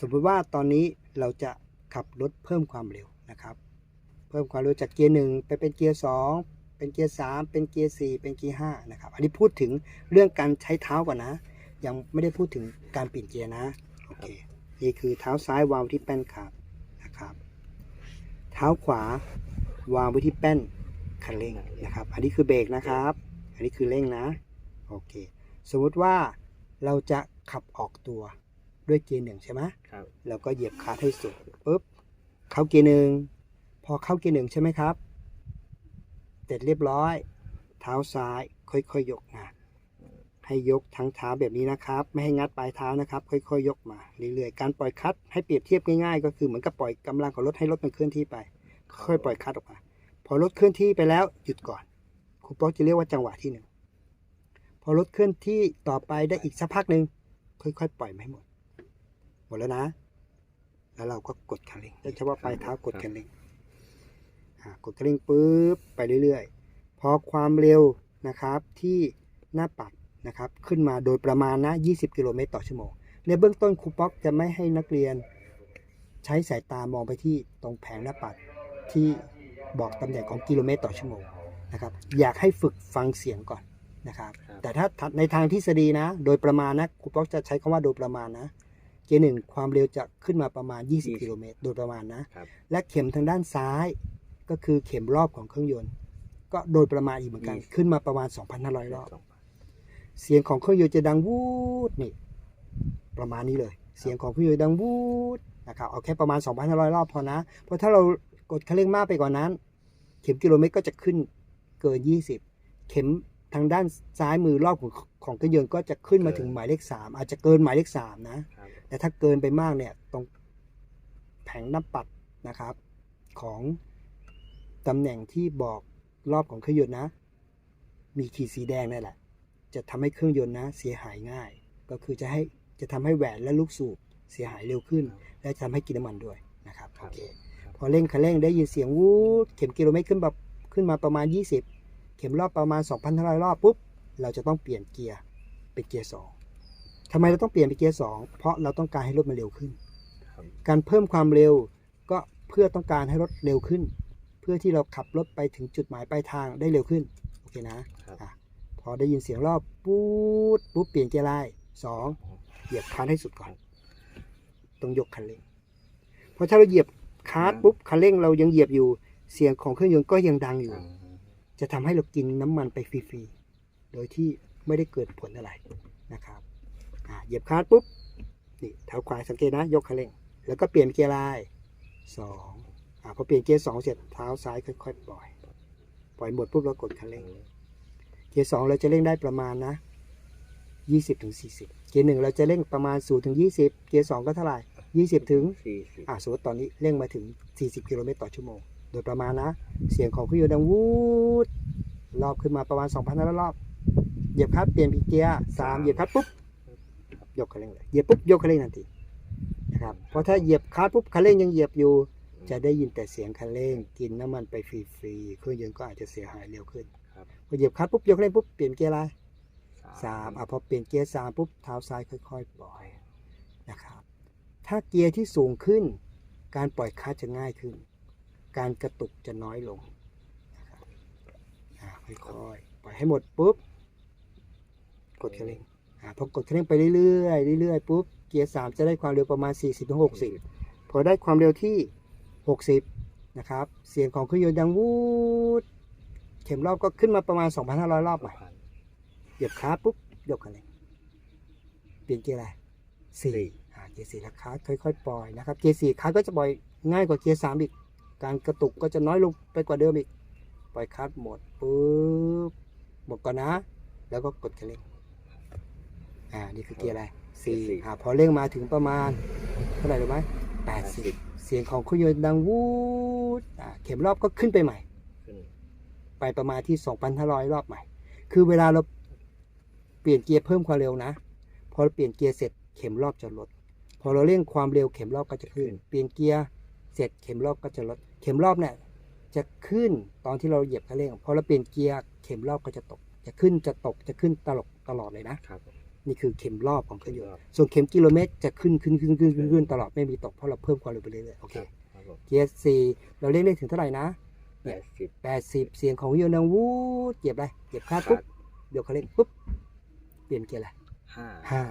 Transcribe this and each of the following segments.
สมมติว่าตอนนี้เราจะขับรถเพิ่มความเร็วนะครับ เพิ่มความเร็วจากเกียร์หนึ่งไปเป็นเกียร์สองเป็นเกียร์สามเป็นเกียร์สี่เป็นเกียร์ห้านะครับอันนี้พูดถึงเรื่องการใช้เท้าก่อนนะ ยังไม่ได้พูดถึงการเปลี่ยนเกียร์นะโอเคนี่คือเท้าซ้ายวางไว้ที่แป้นขับนะครับ เท้าขวาวางไว้ที่แป้นคันเร่งนะครับ อันนี้คือเบรกนะครับ อันนี้คือเร่งนะ โอเค สมมติว่าเราจะขับออกตัว ด้วยเกียร์หนึ่งใช่ไหมครับเราก็เหยียบคลัตช์ให้สุดปุ๊บเข้าเกียร์หนึ่งพอเข้าเกียร์หนึ่งใช่ไหมครับ เสร็จเรียบร้อย เท้าซ้ายค่อยๆยกมาให้ยกทั้งเท้าแบบนี้นะครับ ไม่ให้งัดปลายเท้านะครับ ค่อยๆยกมาเรื่อยๆการปล่อยคลัตช์ให้เปรียบเทียบง่ายๆ ก็คือเหมือนกับปล่อยกำลังของรถให้รถมันเคลื่อนที่ไป ค่อยๆปล่อยคลัตช์ออกมา พอรถเคลื่อนที่ไปแล้วหยุดก่อนครูป๊อกจะเรียกว่าจังหวะที่หนึ่งพอรถเคลื่อนที่ต่อไปได้อีกสักพักหนึ่งค่อยๆ ปล่อยมาให้หมดห มดแล้วนะ แล้วเราก็กดคันเร่งโดยเฉพาะปลายเท้ากดคันเร่งอ่ากดคันเร่งปุ๊บไปเรื่อยๆ พอความเร็วนะครับที่หน้าปัดนะครับ ขึ้นมาโดยประมาณนะ 20 กิโลเมตรต่อชั่วโมง ในเบื้องต้นครูป๊อกจะไม่ให้นักเรียนใช้สายตามองไปที่ตรงแผงหน้าปัดที่บอกตำแหน่งของกิโลเมตรต่อชั่วโมงนะครับอยากให้ฝึกฟังเสียงก่อนนะครับครับแต่ถ้าในทางทฤษฎีนะ โดยประมาณนะครูป๊อกจะใช้คำว่าโดยประมาณนะเกียร์หนึ่งความเร็วจะขึ้นมาประมาณ 20 กิโลเมตรโดยประมาณนะครับและเข็มทางด้านซ้ายก็คือเข็มรอบของเครื่องยนต์ ก็โดยประมาณอีกเหมือนกันยี่สิบขึ้นมาประมาณ 2,500 รอบ เสียงของเครื่องยนต์จะดังวูดนี่ประมาณนี้เลย เสียงของเครื่องยนต์ดังวูดนะครับเอาแค่ประมาณ 2,500 รอบพอนะ เพราะถ้าเรากดคันเร่งมากไปกว่านั้น เข็มกิโลเมตรก็จะขึ้นเกิน 20 เข็มทางด้านซ้ายมือรอบของของเครื่องยนต์ก็จะขึ้นมาถึงหมายเลข 3 อาจจะเกินหมายเลข3นะครับ แต่ถ้าเกินไปมากเนี่ยตรงแผงหน้าปัดนะครับ ของตำแหน่งที่บอกรอบของเครื่องยนต์นะ มีขีดสีแดงนั่นแหละ จะทำให้เครื่องยนต์นะ เสียหายง่าย ก็คือจะให้จะทำให้แหวนและลูกสูบเสียหายเร็วขึ้น และจะทำให้กินน้ำมันด้วยนะครับครัโอบเคครับพอเร่งคันเร่งได้ยินเสียงวูดเข็มกิโลเมตรขึ้นแบบขึ้นมาประมาณ 20 เข็มรอบประมาณ2,500รอบปุ๊บเราจะต้องเปลี่ยนเกียร์เป็นเกียร์สอง ทำไมเราต้องเปลี่ยนเป็นเกียร์สองเพราะเราต้องการให้รถมันเร็วขึ้นครับการเพิ่มความเร็วก็เพื่อต้องการให้รถเร็วขึ้น เพื่อที่เราขับรถไปถึงจุดหมายปลายทางได้เร็วขึ้นโอเคนะครับอะพอได้ยินเสียงรอบปุ๊บปุ๊บเปลี่ยนเกียร์ไล่สองเหยียบคลันให้สุดก่อนต้องยกคันเร่งเพราะถ้าเราเหยียบคลันปุ๊บคันเร่งเรายังเหยียบอยู่เสียงของเครื่องยนต์ก็ยังดังอยู่อืมจะทำให้เรากินน้ำมันไปฟรีๆโดยที่ไม่ได้เกิดผลอะไรนะครับอะ เหยียบคลันปุ๊บนี่เท้าขวาสังเกตนะยกคันเร่ง แล้วก็เปลี่ยนเกียร์ลายสองอะพอเปลี่ยนเกียร์สองเสร็จเท้าซ้ายค่อยๆปล่อย ปล่อยหมดปุ๊บเรากดคันเร่ง เกียร์สองเราจะเร่งได้ประมาณนะยี่สิบถึงสี่สิบเกียร์หนึ่งเราจะเร่งประมาณศูนย์ถึงยี่สิบเกียร์สองก็เท่าไหร่ยี่สิบถึงสี่สิบอะสมมติตอนนี้เร่งมาถึง40กิโลเมตรต่อชั่วโมง โดยประมาณนะ เสียงของเครื่องยนต์ดังวูดรอบขึ้นมาประมาณ2,500รอบเหยียบคลัตช์เปลี่ยนปีเกียร์สามเหยียบคลัตช์ปุ๊บ ยกคันเร่งเลยเหยียบปุ๊บยกคันเร่งทันทีนะครับเพราะถ้าเหยียบคลัตช์ปุ๊บคันเร่งยังเหยียบอยู่ จะได้ยินแต่เสียงคันเร่ง กินน้ำมันไปฟรีๆเครื่องยนต์ก็อาจจะเสียหายเร็วขึ้นครับพอเหยียบคลัตช์ปุ๊บยกคันเร่งปุ๊บเปลี่ยนเกียร์อะไรสามอะพอเปลี่ยนเกียร์สามปุ๊บเท้าซ้ายค่อย ๆ ปล่อยนะครับถ้าเกียร์ที่สูงขึ้น การปล่อยคลัตช์จะง่ายขึ้น การกระตุกจะน้อยลงนะครับอ่าค่อยๆปล่อยให้หมดปุ๊บกดคันเร่งอ่า พอกดคันเร่งไปเรื่อยๆเรื่อยๆปุ๊บเกียร์สามจะได้ความเร็วประมาณ 40-60 พอได้ความเร็วที่ 60 นะครับ เสียงของเครื่องยนต์ดังวูดเข็มรอบก็ขึ้นมาประมาณ 2,500 รอบใหม่เหยียบคลัตช์ปุ๊บยกคันเร่งเปลี่ยนเกียร์อะไรสี่อ่าเกียร์สี่แล้วคลัตช์ค่อยๆปล่อยนะครับ เกียร์สี่คลัตช์ก็จะปล่อยง่ายกว่าเกียร์สามอีก การกระตุกก็จะน้อยลงไปกว่าเดิมอีก ปล่อยคลัตช์หมดปุ๊บหมดก่อนนะ แล้วก็กดคันเร่ง อ่านี่คือเกียร์อะไรสี่อ่าพอเร่งมาถึงประมาณเท่าไหร่รู้ไหมแปดสิบเสียงของเครื่องยนต์ดังวูดอ่าเข็มรอบก็ขึ้นไปใหม่ ขึ้นไปประมาณที่ 2,500 รอบใหม่ คือเวลาเราเปลี่ยนเกียร์เพิ่มความเร็วนะ พอเราเปลี่ยนเกียร์เสร็จเข็มรอบจะลด พอเราเร่งความเร็วเข็มรอบก็จะขึ้น เปลี่ยนเกียร์เสร็จเข็มรอบก็จะลด เข็มรอบเนี่ยจะขึ้นตอนที่เราเหยียบคันเร่ง พอเราเปลี่ยนเกียร์เข็มรอบก็จะตก จะขึ้นจะตกจะขึ้นตลกตลอดเลยนะครับ นี่คือเข็มรอบของเครื่องยนต์ส่วนเข็มกิโลเมตรจะขึ้นขึ้นขึ้นขึ้นขึ้นขึ้นตลอดไม่มีตกเพราะเราเพิ่มความเร็วไปเรื่อยๆโอเคครับผมเกียร์สี่เราเร่งได้ถึงเท่าไหร่นะแปดสิบแปดสิบเสียงของเครื่องยนต์ดังวูดเหยียบอะไรเหยียบคลัดปุ๊บเดี๋ยวเขาเร่งปุ๊บเปลี่ยนเกียร์อะไรห้าห้า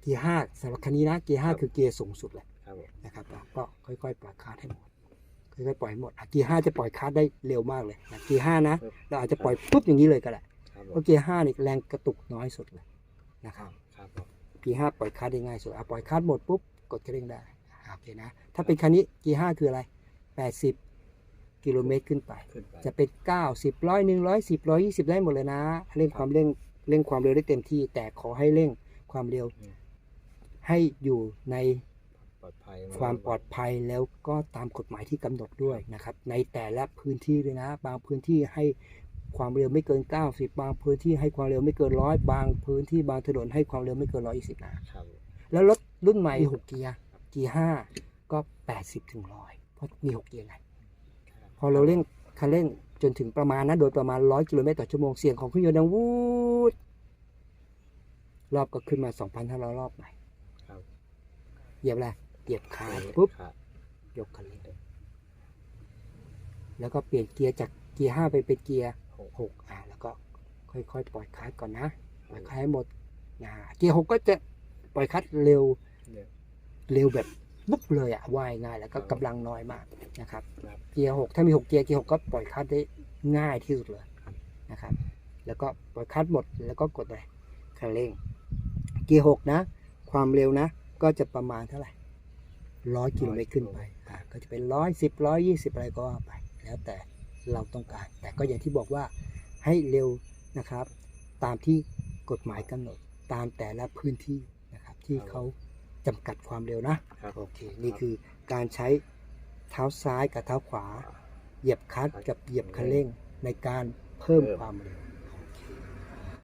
เกียร์ห้าสำหรับคันนี้นะเกียร์ห้าคือเกียร์สูงสุดเลยครับผมนะครับก็ค่อยๆปล่อยคลัดให้หมดค่อยๆปล่อยให้หมดอะเกียร์ห้าจะปล่อยคลัดได้เร็วมากเลยนะเกียร์ห้านะเราอาจจะปล่อยปุ๊บอย่างนี้เลยก็ได้ครับผเพราะมเกียร์ห้านี่แรงกระตุกน้อยสุดเลย นะครับครับผมเกียร์ห้าปล่อยคลัดได้ง่ายสุดอะปล่อยคลัดหมดปุ๊บกดคันเร่งได้อะโอเคนะถ้าเป็นคันนี้เกียร์ห้าคืออะไรแปดสิบกิโลเมตรขึ้นไป ขึ้นไป จะเป็นเก้าสิบร้อยหนึ่งร้อยสิบร้อยยี่สิบได้หมดเลยนะเร่งความเร่งเร่งความเร็วได้เต็มที่ แต่ขอให้เร่งความเร็ว อืม ให้อยู่ในปลอดภัยความปลอดภัยแล้วก็ตามกฎหมายที่กำหนดด้วยนะครับ ในแต่ละพื้นที่เลยนะ บางพื้นที่ให้ ความเร็วไม่เกิน 90 บางพื้นที่ให้ความเร็วไม่เกินร้อยบางพื้นที่บางถนนให้ความเร็วไม่เกิน120นะครับแล้วรถรุ่นใหม่6เกียร์เกียร์5ก็80ถึง100เพราะมี6เกียร์ไงพอเราเร่งคันเร่งจนถึงประมาณนะโดยประมาณ100กิโลเมตรต่อชั่วโมงเสียงของเครื่องยนต์ดังวูดรอบก็ขึ้นมา2,500รอบใหม่ครับเหยียบอะไรเหยียบคาร์ปุ๊บครับยกคันเร่งแล้วก็เปลี่ยนเกียร์จากเกียร์ห้าไปเป็นเกียร์ หกหกอ่าแล้วก็ค่อยๆ ปล่อยคลัตช์ก่อนนะปล่อยคลัตช์ให้หมดนะเกียร์หกก็จะปล่อยคลัตช์เร็วเนี่ยเร็วแบบปุ๊บเลยอะว่ายง่ายแล้วก็กำลังน้อยมากนะครับ ครับ เกียร์หกถ้ามีหกเกียร์เกียร์หกก็ปล่อยคลัตช์ได้ง่ายที่สุดเลยนะครับ แล้วก็ปล่อยคลัตช์หมดแล้วก็กดเลยคันเร่ง เกียร์หกนะ ความเร็วนะ ก็จะประมาณเท่าไหร่ร้อยกิโลเมตรขึ้นไปอ่าก็จะเป็นร้อยสิบร้อยยี่สิบอะไรก็ว่าไปแล้วแต่ เราต้องการ แต่ก็อย่างที่บอกว่าให้เร็วนะครับ ตามที่กฎหมายกำหนดตามแต่ละพื้นที่นะครับ ที่เขาจำกัดความเร็วนะครับ โอเคนี่คือการใช้เท้าซ้ายกับเท้าขวา เหยียบคลัตช์กับเหยียบคันเร่งในการเพิ่มความเร็ว